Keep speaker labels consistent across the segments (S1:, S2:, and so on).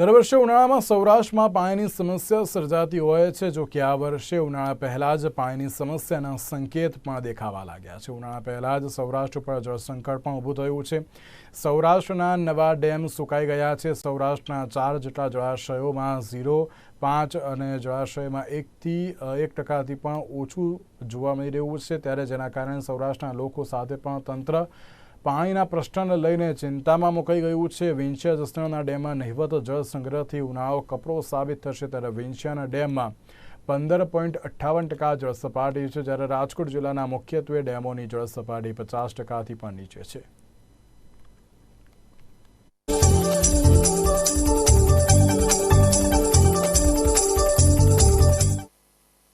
S1: દર વર્ષે ઉનાળામાં સૌરાષ્ટ્રમાં પાણીની સમસ્યા સર્જાતી હોય છે, જો કે આ વર્ષે ઉનાળા પહેલાં જ પાણીની સમસ્યાના સંકેત પણ દેખાવા લાગ્યા છે. ઉનાળા પહેલાં જ સૌરાષ્ટ્ર પર જળસંકટ પણ ઊભું થયું છે. સૌરાષ્ટ્રના નવા ડેમ સુકાઈ ગયા છે. સૌરાષ્ટ્રના ચાર જેટલા જળાશયોમાં ઝીરો પાંચ અને જળાશયમાં એકથી એક ટકાથી પણ ઓછું જોવા મળી રહ્યું છે. ત્યારે જેના કારણે સૌરાષ્ટ્રના લોકો સાથે પણ તંત્ર પાણીના પ્રશ્નને લઈને ચિંતામાં મુકાઈ ગયું છે. વિંછિયા જસદણના ડેમમાં નહિવત જળ સંગ્રહથી ઉનાળો કપરો સાબિત થશે ત્યારે વિંછિયાના ડેમમાં પંદર પોઈન્ટ અઠ્ઠાવન ટકા જળ સપાટી છે, જ્યારે રાજકોટ જિલ્લાના મુખ્યત્વે ડેમોની જળ સપાટી પચાસ ટકાથી પણ નીચે છે.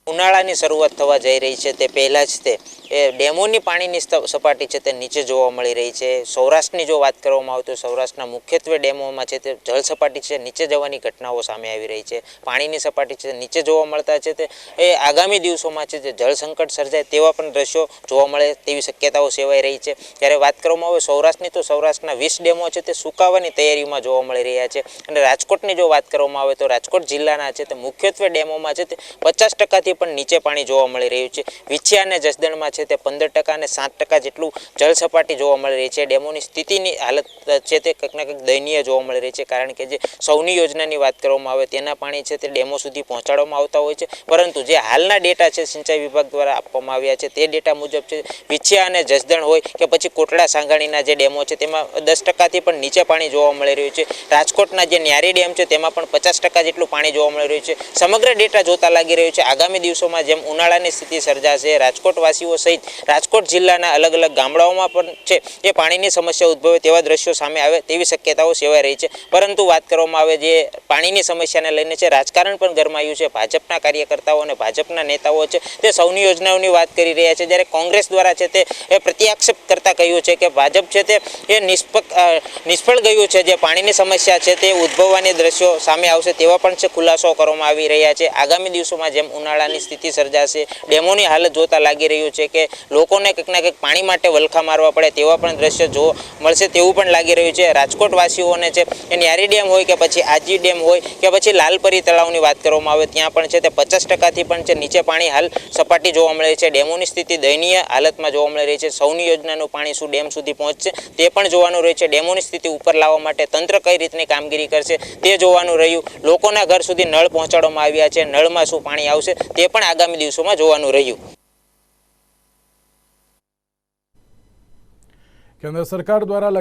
S2: ઉનાળાની શરૂઆત થવા જઈ રહી છે. તે પહેલાં જ તે એ ડેમોની પાણીની સપાટી છે તે નીચે જોવા મળી રહી છે. સૌરાષ્ટ્રની જો વાત કરવામાં આવે તો સૌરાષ્ટ્રના મુખ્યત્વે ડેમોમાં છે તે જળ સપાટી છે, નીચે જવાની ઘટનાઓ સામે આવી રહી છે. પાણીની સપાટી છે નીચે જોવા મળતા છે તે, એ આગામી દિવસોમાં છે જે જળ સંકટ સર્જાય તેવા પણ દ્રશ્યો જોવા મળે તેવી શક્યતાઓ સેવાઈ રહી છે. જ્યારે વાત કરવામાં આવે સૌરાષ્ટ્રની તો સૌરાષ્ટ્રના વીસ ડેમો છે તે સુકાવાની તૈયારીમાં જોવા મળી રહ્યા છે. અને રાજકોટની જો વાત કરવામાં આવે તો રાજકોટ જિલ્લાના છે તે મુખ્યત્વે ડેમોમાં છે તે પચાસ ટકાથી પણ નીચે પાણી જોવા મળી રહ્યું છે. વિછિયા અને જસદણમાં છે તે પંદર ટકા અને સાત ટકા જેટલું જળ સપાટી જોવા મળી રહી છે. ડેમોની સ્થિતિની હાલત છે તે કંઈક ને કંઈક દયનીય જોવા મળી રહી છે, કારણ કે જે સૌની યોજનાની વાત કરવામાં આવે તેના પાણી છે તે ડેમો સુધી પહોંચાડવામાં આવતા હોય છે. પરંતુ જે હાલના ડેટા છે સિંચાઈ વિભાગ દ્વારા આપવામાં આવ્યા છે, તે ડેટા મુજબ છે વિછિયા અને જસદણ હોય કે પછી કોટડા સાંગાણીના જે ડેમો છે તેમાં દસ ટકાથી પણ નીચે પાણી જોવા મળી રહ્યું છે. રાજકોટના જે ન્યારી ડેમ છે તેમાં પણ પચાસ ટકા જેટલું પાણી જોવા મળી રહ્યું છે. સમગ્ર ડેટા જોતા લાગી રહ્યું છે. આગામી દિવસોમાં જેમ ઉનાળાની સ્થિતિ સર્જાશે રાજકોટ વાસીઓ સહિત રાજકોટ જિલ્લાના અલગ અલગ ગામડાઓમાં પણ છે એ પાણીની સમસ્યા ઉદ્ભવે તેવા દ્રશ્યો સામે આવે તેવી શક્યતાઓ સેવાઈ રહી છે. પરંતુ વાત કરવામાં આવે જે પાણીની સમસ્યાને લઈને છે, રાજકારણ પણ ગરમાયું છે. ભાજપના કાર્યકર્તાઓ અને ભાજપના નેતાઓ છે, તે સૌની યોજનાઓની વાત કરી રહ્યા છે. જ્યારે કોંગ્રેસ દ્વારા છે, તે એ પ્રત્યાક્ષેપ કરતા કહ્યું છે કે ભાજપ છે, તે એ નિષ્પક નિષ્ફળ ગયું છે. જે પાણીની સમસ્યા છે, તે ઉદ્ભવવાની દ્રશ્યો સામે આવશે તેવા પણ છે, ખુલાસો કરવામાં આવી રહ્યા છે. આગામી દિવસોમાં જેમ ઉનાળાની સ્થિતિ સર્જાશે, ડેમોની હાલત જોતા લાગી રહ્યું છે કે લોકોને કંઈક ના કંઈક પાણી માટે વલખા મારવા પડે તેવા પણ દ્રશ્યો જોવા મળશે તેવું પણ લાગી રહ્યું છે. રાજકોટ વાસીઓને છે એ ન્યારી ડેમ હોય કે પછી આજી ડેમ હોય કે પછી લાલપરી તળાવની વાત કરવામાં આવે, ત્યાં પણ છે તે પચાસ ટકાથી પણ છે નીચે પાણી હાલ સપાટી જોવા મળે છે. ડેમોની સ્થિતિ દયનીય હાલતમાં જોવા મળી રહી છે. સૌની યોજનાનું પાણી શું ડેમ સુધી પહોંચશે તે પણ જોવાનું રહ્યું છે. ડેમોની સ્થિતિ ઉપર લાવવા માટે તંત્ર કઈ રીતની કામગીરી કરશે તે જોવાનું રહ્યું. લોકોના ઘર સુધી નળ પહોંચાડવામાં આવ્યા છે. નળમાં શું પાણી આવશે તે પણ આગામી દિવસોમાં જોવાનું રહ્યું.
S1: કેન્દ્ર સરકાર દ્વારા